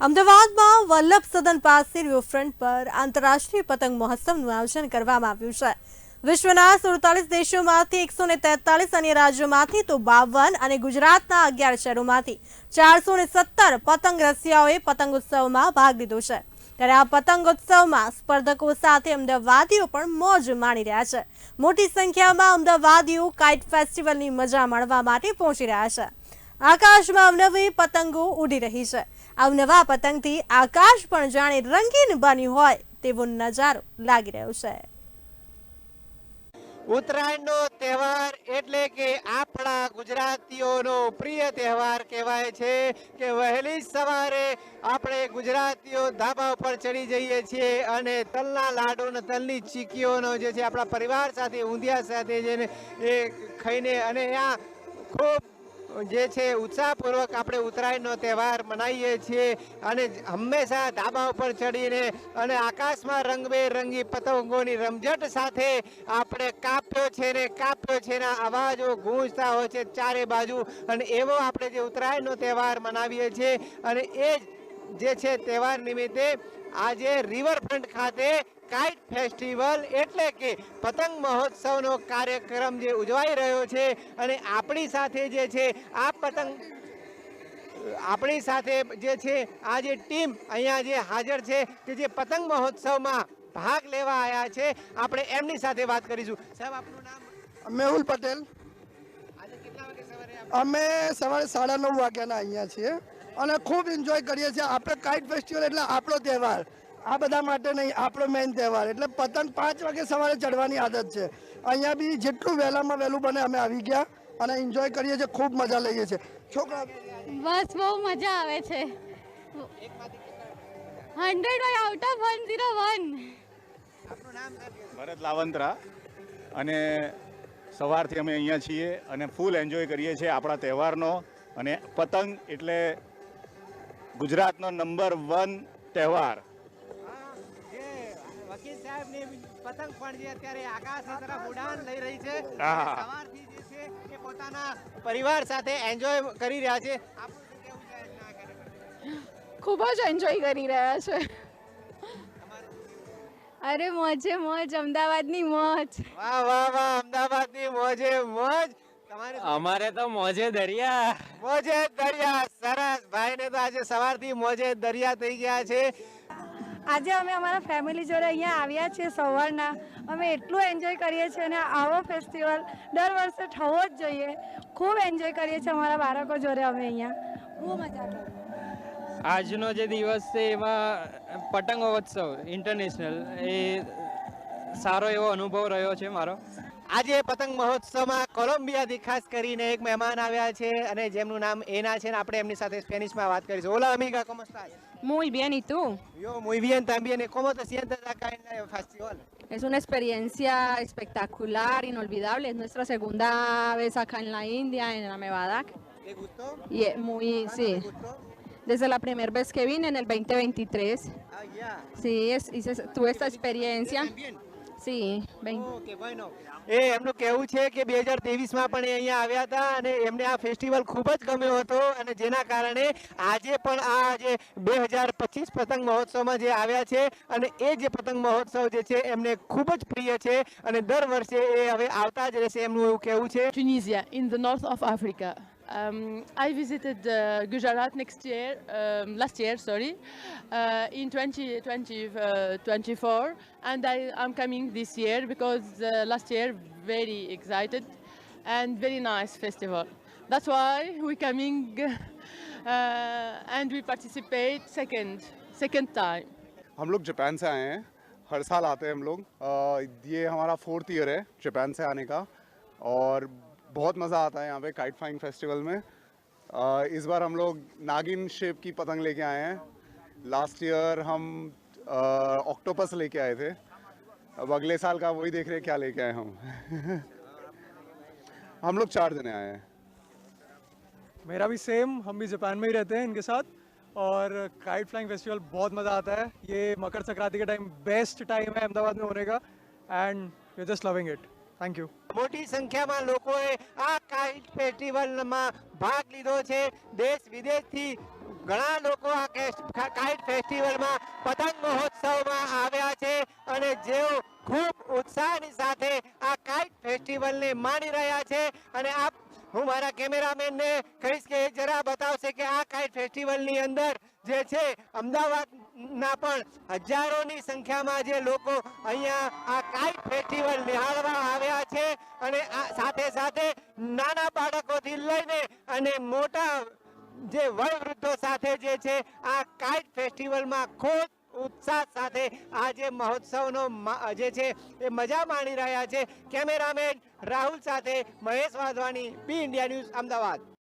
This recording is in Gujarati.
અમદાવાદમાં વલ્લભ સદન પાસે રિવરફ્રન્ટ પર આંતરરાષ્ટ્રીય પતંગ મહોત્સવનું આયોજન કરવામાં આવ્યું છે. વિશ્વના સુડતાલીસ દેશોમાંથી એકસો ને તેતાલીસ અન્ય રાજ્યોમાંથી તો બાવન અને ગુજરાતના અગિયાર શહેરોમાંથી ચારસો ને સત્તર પતંગ રસિયાઓએ પતંગ ઉત્સવમાં ભાગ લીધો છે. ત્યારે આ પતંગ ઉત્સવમાં સ્પર્ધકો સાથે અમદાવાદીઓ પણ મોજ માણી રહ્યા છે. મોટી સંખ્યામાં અમદાવાદીઓ કાઇટ ફેસ્ટિવલની મજા માણવા માટે પહોંચી રહ્યા છે. આકાશમાં અવનવી પતંગો ઉડી રહી છે. અવનવા પતંગથી આકાશ પણ જાણે રંગીન બન્યું હોય તેવો નજારો લાગી રહ્યો છે. ઉત્તરાયણનો તહેવાર એટલે કે આપણા ગુજરાતીઓનો પ્રિય તહેવાર કહેવાય છે કે વહેલી સવારે આપણે ગુજરાતીઓ ધાબા ઉપર ચડી જઈએ છીએ અને તલના લાડુ અને તલની ચીકીઓનો જે છે આપણા પરિવાર સાથે, ઊંધિયા સાથે જઈને એ ખાઈને અને ત્યાં ખૂબ જે છે, ઉત્સાહપૂર્વક આપણે ઉત્તરાયણનો તહેવાર મનાવીએ છીએ અને હંમેશા ધાબા ઉપર ચડીને અને આકાશમાં રંગબેરંગી પતંગોની રમઝટ સાથે આપણે કાપ્યો છે ને કાપ્યો છે ને અવાજો ગૂંજતા હોય છે ચારે બાજુ અને એવો આપણે જે ઉત્તરાયણનો તહેવાર મનાવીએ છીએ અને એ જે છે, તહેવાર નિમિત્તે આજે રિવરફ્રન્ટ ખાતે કાઇટ ફેસ્ટિવલ એટલે કે પતંગ મહોત્સવનો કાર્યક્રમ જે ઉજવાઈ રહ્યો છે અને આપણી સાથે જે છે આ પતંગ આપણી સાથે જે છે આ જે ટીમ અહીંયા જે હાજર છે કે જે પતંગ મહોત્સવમાં ભાગ લેવા આવ્યા છે આપણે એમની સાથે વાત કરીશું. સાહેબ આપનું નામ? મેહુલ પટેલ. અમે સવારે સાડા નવ વાગ્યાના અહીંયા છીએ અને ખૂબ એન્જોય કરીએ છીએ. આપણે કાઇટ ફેસ્ટિવલ એટલે આપણો તહેવાર. આ બધા માટે નહીં આપણો મેઇન તહેવાર. એટલે પતંગ પાંચ વાગે સવારે ચડવાની આદત છે. અહીંયા બી જેટલું વહેલામાં વહેલું બને અમે આવી ગયા અને એન્જોય કરીએ છીએ ખૂબ મજા લઈએ છીએ. છોકરા બસ બહુ મજા આવે છે. Hundred by out of one zero one Bharat Lavantara. અને સવારથી અમે અહીંયા છીએ અને ફૂલ એન્જોય કરીએ છીએ આપણા તહેવારનો. અને પતંગ એટલે ગુજરાતનો નંબર વન તહેવાર. સાહેબની પતંગ પણ જે અત્યારે આકાશ તરફ ઉડાન લઈ રહી છે. સવારથી જે છે એ પોતાના પરિવાર સાથે એન્જોય કરી રહ્યા છે. ખૂબ જ એન્જોય કરી રહ્યા છે. અરે મોજે મોજ અમદાવાદની મોજ. વાહ વાહ વાહ અમદાવાદની મોજે મોજ. અમારે તો મોજે દરિયા. મોજે દરિયા. સરસ. ભાઈને તો આજે સવારથી મોજે દરિયા થઈ ગયા છે. આજે અમે અમારા ફેમિલી જોડે અહીંયા આવ્યા છીએ સવારના. અમે એટલું એન્જોય કરીએ છીએ અને આવો ફેસ્ટિવલ દર વર્ષે થવો જ જોઈએ. ખૂબ એન્જોય કરીએ છીએ અમારા બાળકો જોડે અમે અહીંયા. બહુ મજા આજનો જે દિવસ છે એમાં પતંગોત્સવ ઇન્ટરનેશનલ એ સારો એવો અનુભવ રહ્યો છે મારો. આજે પતંગ મહોત્સવમાં કોલંબિયાથી ખાસ કરીને એક મહેમાન આવ્યા છે અને જેમનું નામ એના છે ને આપણે એમની સાથે સ્પેનિશમાં વાત કરીશું હોલા અમિગા ¿cómo estás? Muy bien, ¿y tú? Yo muy bien también. ¿Y ¿Cómo te sientes acá en el festival? Es una experiencia espectacular, inolvidable. Es nuestra segunda vez acá en la India, en la Mevadak. ¿Te gustó? Y es muy, ¿Cuándo sí, te gustó? desde la primera vez que vine en el 2023. Ah, ya. Sí, es, hice, tuve esta experiencia. También. Sí, vein- Oh, bueno. એ એમનું કહેવું છે કે બે હજાર ત્રેવીસમાં પણ એ અહીંયા આવ્યા હતા અને એમને આ ફેસ્ટિવલ ખૂબ જ ગમ્યો હતો અને જેના કારણે આજે પણ આ જે બે હજાર પચીસ પતંગ મહોત્સવમાં જે આવ્યા છે અને એ જે પતંગ મહોત્સવ જે છે એમને ખૂબ જ પ્રિય છે અને દર વર્ષે એ હવે આવતા જ રહેશે એમનું એવું કહેવું છે Tunisia, in the north of Africa. Um, I visited uh, Gujarat next year, um, last year, sorry, uh, in 2020, uh, 24, and I am coming this year because uh, last year very excited and very nice festival. That's why we coming uh, and we participate second, second time. हम लोग जापान से आए हैं हर साल आते हैं हम लोग अ, ये हमारा फोर्थ ईयर है जापान से आने का और बहुत मज़ा आता है यहाँ पे काइट फ्लाइंग फेस्टिवल में। इस बार हम लोग नागिन शेप की पतंग लेके आए हैं। लास्ट ईयर हम ऑक्टोपस लेके आए थे। अब अगले साल का वही देख रहे हैं क्या लेके आए हम। हम लोग चार जने आए हैं। मेरा भी सेम हम भी जापान में ही रहते हैं इनके साथ। और काइट फ्लाइंग फेस्टिवल बहुत मज़ा आता है। ये मकर संक्रांति के टाइम बेस्ट टाइम है अहमदाबाद में होने का। And we just loving it thank you મોટી સંખ્યામાં લોકોએ આ કાઇટ ફેસ્ટિવલમાં ભાગ લીધો છે. દેશ વિદેશથી ઘણા લોકો આ કાઇટ ફેસ્ટિવલમાં પતંગ મહોત્સવમાં આવ્યા છે અને જેઓ ખૂબ ઉત્સાહની સાથે આ કાઇટ ફેસ્ટિવલને માણી રહ્યા છે. અને આપ હું મારા કેમેરામેનને કહીશ કે જરા બતાવશે કે આ કાઇટ ફેસ્ટિવલની અંદર જે છે, અમદાવાદના પણ હજારોની સંખ્યામાં જે લોકો અહીંયા આ કાઇટ ફેસ્ટિવલ નિહાળ છે અને સાથે સાથે નાના બાળકોથી લઈને અને મોટા જે વયવૃદ્ધો સાથે જે છે, આ કાઇટ ફેસ્ટિવલમાં ખૂબ ઉત્સાહ સાથે આ જે મહોત્સવનો જે છે, એ મજા માણી રહ્યા છે. કેમેરામેન રાહુલ સાથે Mahesh Vadhvani, B India news, Ahmedabad.